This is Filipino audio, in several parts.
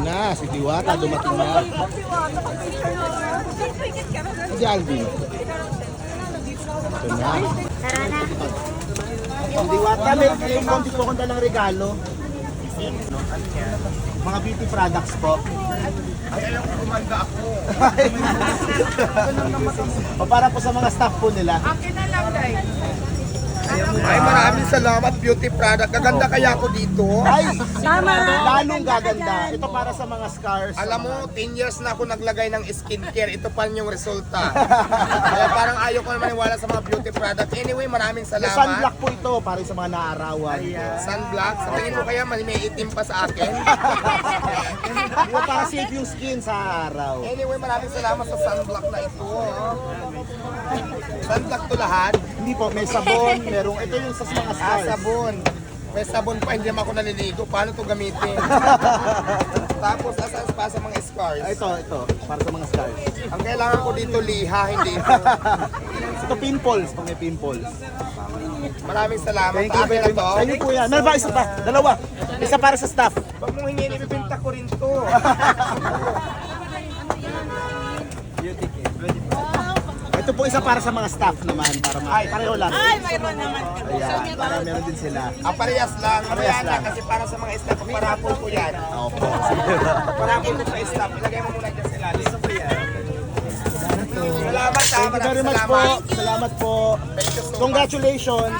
Ayan na, si Diwata dumating na. Si Alvin. Ito na. Tara na. Ang Diwata, may may konti po akong dalang regalo. Mga beauty products po. Ay, alam ko kumanda ako. o para po sa mga staff po nila. Ay, maraming salamat, beauty product. Gaganda kaya ako dito. Ay, lalong gaganda. Ito para sa mga scars. Alam mo, 10 years na ako naglagay ng skincare. Ito pa yung resulta. Kaya parang ayaw ko naman iwala sa mga beauty product. Anyway, maraming Yung salamat. sunblock po ito para sa mga naarawan. Sunblock. Sa tingin mo kaya may may itim pa sa akin? Safe yung skin sa araw. Anyway, maraming salamat sa sunblock na ito. Sunblock to lahat. Hindi po, may sabon, merong, ito yung sa mga Ah, scars. sabon. May sabon pa, hindi naman ako naliligo. Paano to gamitin? Tapos, asas pa sa mga scars. Ah, Ito, ito, para sa mga scars. Ang kailangan ko dito liha, hindi ito. Ito pimples, pag may pimples. Maraming salamat. Thank you Akin very na to. much. Inyo po yan. Meron ba isa pa? Dalawa. Isa para sa staff. Huwag mong hingin, ibibinta ko rin to. Ito po isa para sa mga staff naman. Para ma- Ay, pareho lang. Ay, mayroon naman. Ayan, para meron din sila. Ang parehas lang. Parehas Parehas lang. Kasi para sa mga staff, parapol ko yan. Opo. Parapol ko sa staff. Ilagay mo muna dyan po yan. Salamat ha. Thank you very Maraming much po. salamat. Salamat po. Congratulations.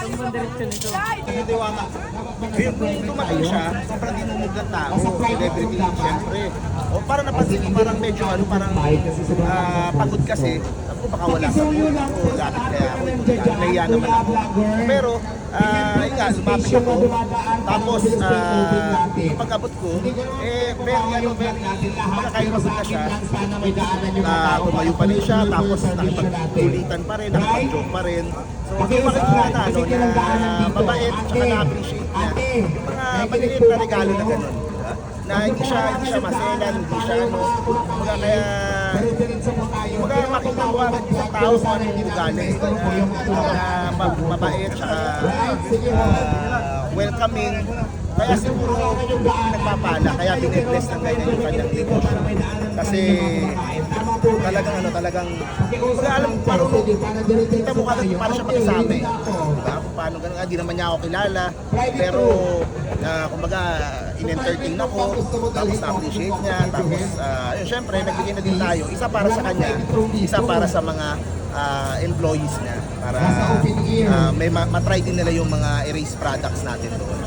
Hindi diwama. Yung kung dumating siya, sobrang dinumog ng tao. Celebrity, siyempre. O parang napansin ko, parang medyo ano, parang ah, pagod kasi. Baka wala sa food ko. Dati kaya ako. Nahiya naman ako. Pero, ah, yun nga, lumapit ako. Tapos, ah, pag-abot ko, eh, very, ano, very, makakairap na siya. Ah, tumayo pa rin siya, tapos nakipagkulitan pa rin, nakipag-joke pa rin. So, yung makikita na, ano, na mabait, tsaka na-appreciate niya. Mga maliliit na regalo na gano'n. Na hindi siya, hindi siya maselan, hindi siya ano, kumbaga kaya, kumbaga mo ang isang tao kung ano yung galing. Na ma- mabait, tsaka ah, welcoming. Kaya siguro nagpapala, kaya binibless ng ganyan yung kanyang negosyo. Kasi talagang ano, talagang, kumbaga alam, parang kita mo kagad paano siya makisama eh. Diba? Paano ganun, ah, di naman niya ako kilala. Pero, ah, kumbaga, in-entertain ako, tapos na-appreciate niya, tapos, uh, yun, syempre, nagbigay na din tayo. Isa para sa kanya, isa para sa mga ah, employees niya. Para ah, may ma- matry din nila yung mga erase products natin doon.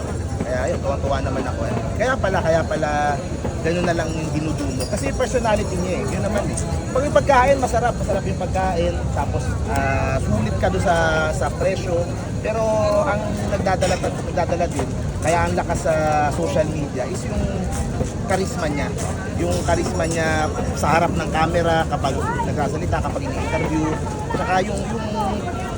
Kaya yun, tuwa-tuwa naman ako. Eh. Kaya pala, kaya pala, ganun na lang yung dinudumo. Kasi personality niya eh. Yun naman eh. Pag yung pagkain, masarap. Masarap yung pagkain. Tapos, ah, sulit ka doon sa, sa presyo. Pero ang nagdadala, nagdadala din, kaya ang lakas sa social media is yung karisma niya. Yung karisma niya sa harap ng camera kapag nagsasalita, kapag in-interview. Tsaka yung, yung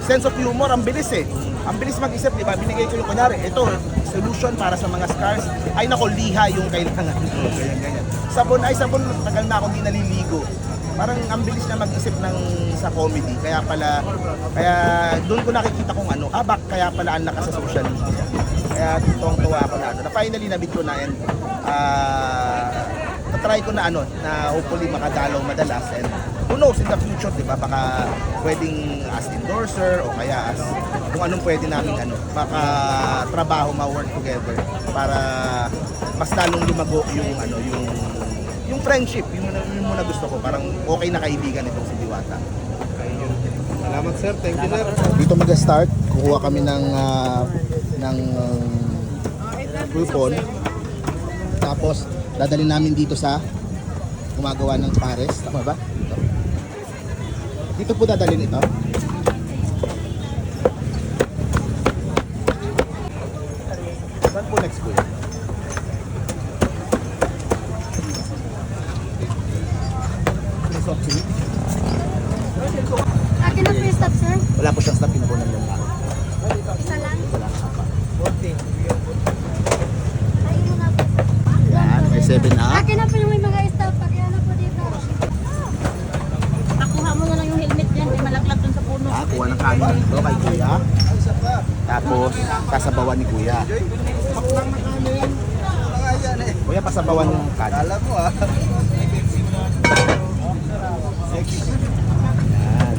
sense of humor, ang bilis eh. Ang bilis mag-isip, di ba? Binigay ko yung kunyari, ito, solution para sa mga scars. Ay nako, liha yung kailangan. ganyan, ganyan. Sabon, ay sabon, tagal na ako hindi naliligo. Parang ang bilis na mag-isip ng sa comedy. Kaya pala, kaya doon ko nakikita kung ano, ah, bak, kaya pala ang lakas sa social media. Kaya tuwang tuwa ako na ano, na finally nabit ko na and ah, try ko na ano, na hopefully makadalaw madalas and who knows in the future, di ba? Baka pwedeng as endorser o kaya as kung anong pwede namin ano, baka trabaho ma-work together para mas lalong lumago yung ano, yung yung friendship, yung, yung muna gusto ko, parang okay na kaibigan itong si Diwata. Salamat sir, thank you sir. Dito mag-start, kukuha kami ng ah, ng um, coupon. Tapos dadali namin dito sa gumagawa ng pares. Tama ba? Dito. Dito po dadalhin ito. Saan po next po yan? Akin na po yung stop, sir? Wala po siyang stop, pinukunan lang. Isa lang? Isa lang. 14. 7 up. Akin na po yung may mga stop. Akin na po dito. Nakuha mo na lang yung helmet yan. May malaklat dun sa puno. Ah, kuha ng kanin dito kay Kuya. Tapos, sasabawan ni Kuya. Paklang na eh. Kuya, pasabawan yung kanin. Kala mo ah. Yan.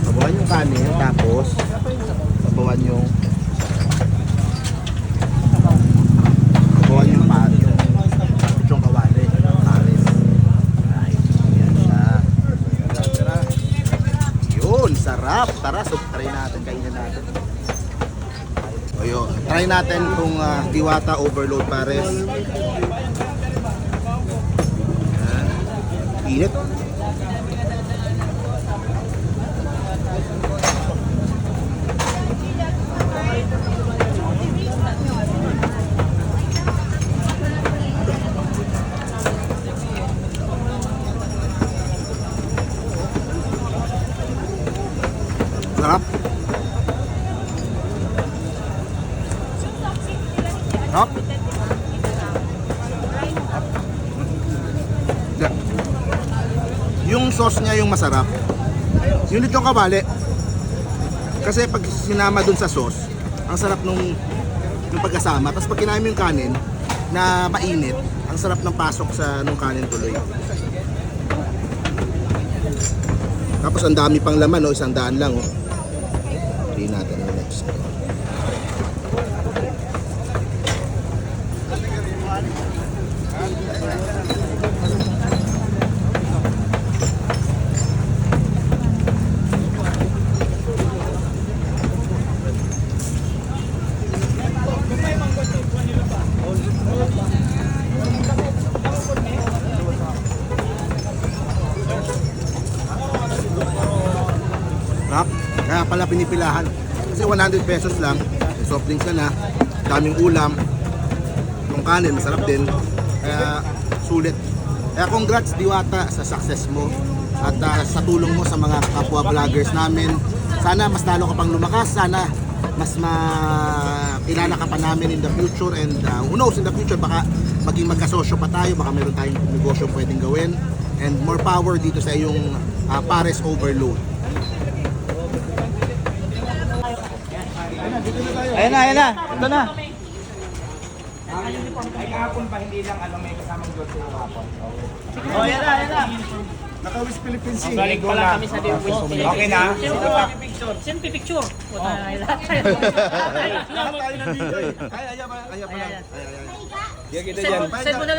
Sabawan yung kanin, tapos sabawan yung sabawan yung pa, yung pichong kawali, pares. Ay, yan siya. Tara. Yun, sarap. Tara, so try natin, kainin natin. Ayo, try natin itong ah, Diwata Overload Pares. Init. Yung sauce niya yung masarap. Yung lechong kabali. Kasi pag sinama dun sa sauce, ang sarap nung yung pagkasama. Tapos pag kinain mo yung kanin na mainit, ang sarap ng pasok sa nung kanin tuloy. Tapos ang dami pang laman, oh, isang daan lang. Oh. Hindi natin yung next. Sarap. Kaya pala pinipilahan. Kasi 100 pesos lang. Soft drinks ka na. Daming ulam. Yung kanin, masarap din. Kaya sulit. Kaya congrats Diwata sa success mo. At ah, sa tulong mo sa mga kapwa vloggers namin. Sana mas lalo ka pang lumakas. Sana mas makilala ka pa namin in the future and uh, who knows in the future baka maging magkasosyo pa tayo baka meron tayong negosyo pwedeng gawin and more power dito sa iyong uh, Pares Overload Ayan na, ayan na. Ito na. Ay kahapon pa, hindi lang ano, may kasamang doon sa kahapon. Oh, ayan na, ayan na. Nakawis Philippines Balik pala kami sa Okay na? Sino pipicture? Puta na lahat. Lahat tayo nandito eh. Ay, ayaw pa, ayaw pa lang. Ay, ay, ay. Kaya kita dyan. Na